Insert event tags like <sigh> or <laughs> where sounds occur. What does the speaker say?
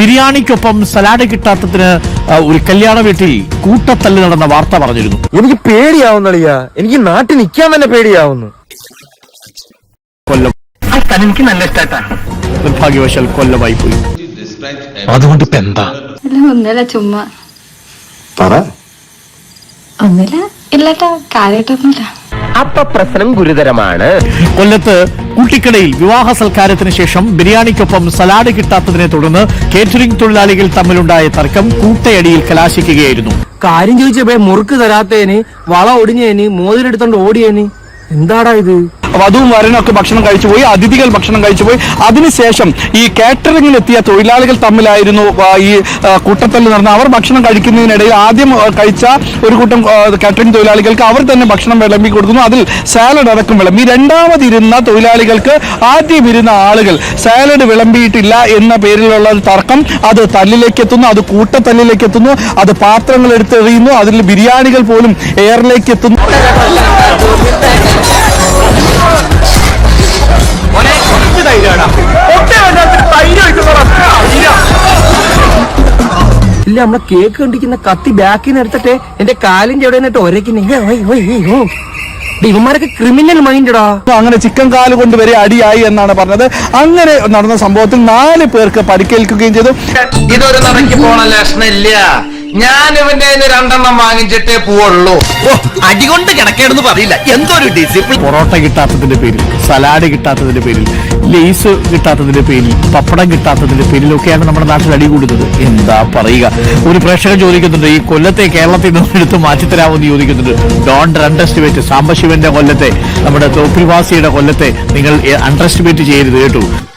ബിരിയാണിക്കൊപ്പം salad കിട്ടാത്തതിന് ഒരു കല്യാണ വീട്ടിൽ കൂട്ടത്തല്ല് നടന്ന വാർത്ത പറഞ്ഞിരുന്നു. എനിക്ക് പേടിയാവുന്നളിയ. എനിക്ക് നാട്ടിൽ നിൽക്കാൻ തന്നെ പേടിയാവുന്നു. കൊല്ലം. എനിക്ക് നല്ല നിർഭാഗ്യവശാൽ കൊല്ലമായി പോയി. അതുകൊണ്ട് ഇപ്പൊ എന്താ? അല്ല ഒന്നുമില്ല ചുമ്മാ. പറ. ഒന്നില്ല ഇല്ലട്ടോ കാര്യമായിട്ടൊന്നുമില്ല. അപ്പൊ പ്രശ്നം ഗുരുതരമാണ്. കൊല്ലത്ത് കുട്ടിക്കടയിൽ വിവാഹ സൽക്കാരത്തിന് ശേഷം ബിരിയാണിക്കൊപ്പം സലാഡ് കിട്ടാത്തതിനെ തുടർന്ന് കേറ്ററിംഗ് തൊഴിലാളികൾ തമ്മിലുണ്ടായ തർക്കം കൂട്ടയടിയിൽ കലാശിക്കുകയായിരുന്നു. കാര്യം ചോദിച്ചപ്പോ മുറുക്ക് തരാത്തേന് വള ഒടിഞ്ഞേന് മോതിരെടുത്തോണ്ട് ഓടിയേന്. എന്താടാ ഇത്? വധുവും വരനൊക്കെ ഭക്ഷണം കഴിച്ചുപോയി അതിഥികൾ ഭക്ഷണം കഴിച്ചു പോയി. അതിനുശേഷം ഈ കാറ്ററിംഗിൽ എത്തിയ തൊഴിലാളികൾ തമ്മിലായിരുന്നു ഈ കൂട്ടത്തല്ല് നടന്ന അവർ ഭക്ഷണം കഴിക്കുന്നതിനിടയിൽ ആദ്യം കഴിച്ച ഒരു കൂട്ടം കാറ്ററിംഗ് തൊഴിലാളികൾക്ക് അവർ തന്നെ ഭക്ഷണം വിളമ്പി കൊടുക്കുന്നു. അതിൽ സാലഡ് അടക്കം വിളമ്പി. രണ്ടാമതിരുന്ന തൊഴിലാളികൾക്ക് ആദ്യം ഇരുന്ന ആളുകൾ സാലഡ് വിളമ്പിയിട്ടില്ല എന്ന പേരിലുള്ള തർക്കം അത് തല്ലിലേക്ക് എത്തുന്നു അത് കൂട്ടത്തല്ലിലേക്ക് എത്തുന്നു അത് പാത്രങ്ങൾ എടുത്തെറിയുന്നു അതിൽ ബിരിയാണികൾ പോലും എയറിലേക്ക് എത്തുന്നു. <laughs> ഇല്ല നമ്മളെ കേക്ക് കണ്ടിരിക്കുന്ന കത്തി ബാക്കിൽ നിന്ന് എടുത്തിട്ട് എന്റെ കാലിന്റെ എവിടെ നിന്നിട്ട് ഒരക്കിനെ ഇവന്മാരൊക്കെ ക്രിമിനൽ മൈൻഡടാ അങ്ങനെ ചിക്കൻ കാൽ കൊണ്ട് വരെ അടിയായി എന്നാണ് പറഞ്ഞത്. അങ്ങനെ നടന്ന സംഭവത്തിൽ നാല് പേർക്ക് പരിക്കേൽക്കുകയും ചെയ്തു. ഇതൊരു നടക്കി പോണ ലക്ഷണില്ല. ഞാൻ ഇവന്റെ രണ്ടെണ്ണം വാങ്ങിച്ചിട്ടേ പോവുള്ളൂ. അടികൊണ്ട് കിടക്കേണ്ടെന്ന് പറയില്ല. എന്തൊരു ഡിസിപ്ലിൻ പൊറോട്ട കിട്ടാത്തതിന്റെ പേരിൽ സലാഡ് കിട്ടാത്തതിന്റെ പേരിൽ ലേസ് കിട്ടാത്തതിന്റെ പേരിൽ പപ്പടം കിട്ടാത്തതിന്റെ പേരിലൊക്കെയാണ് നമ്മുടെ നാട്ടിൽ അടി കൂടുന്നത്. എന്താ പറയുക? ഒരു പ്രേക്ഷകൻ ചോദിക്കുന്നുണ്ട് ഈ കൊല്ലത്തെ കേരളത്തിൽ നിന്ന് എടുത്ത് മാറ്റിത്തരാമെന്ന് ചോദിക്കുന്നുണ്ട്. ഡോണ്ട് അണ്ടർസ്റ്റിമേറ്റ് സാംബശിവന്റെ കൊല്ലത്തെ നമ്മുടെ തോപ്പിൽവാസിയുടെ കൊല്ലത്തെ നിങ്ങൾ അണ്ടർസ്റ്റിമേറ്റ് ചെയ്യരുത് കേട്ടു.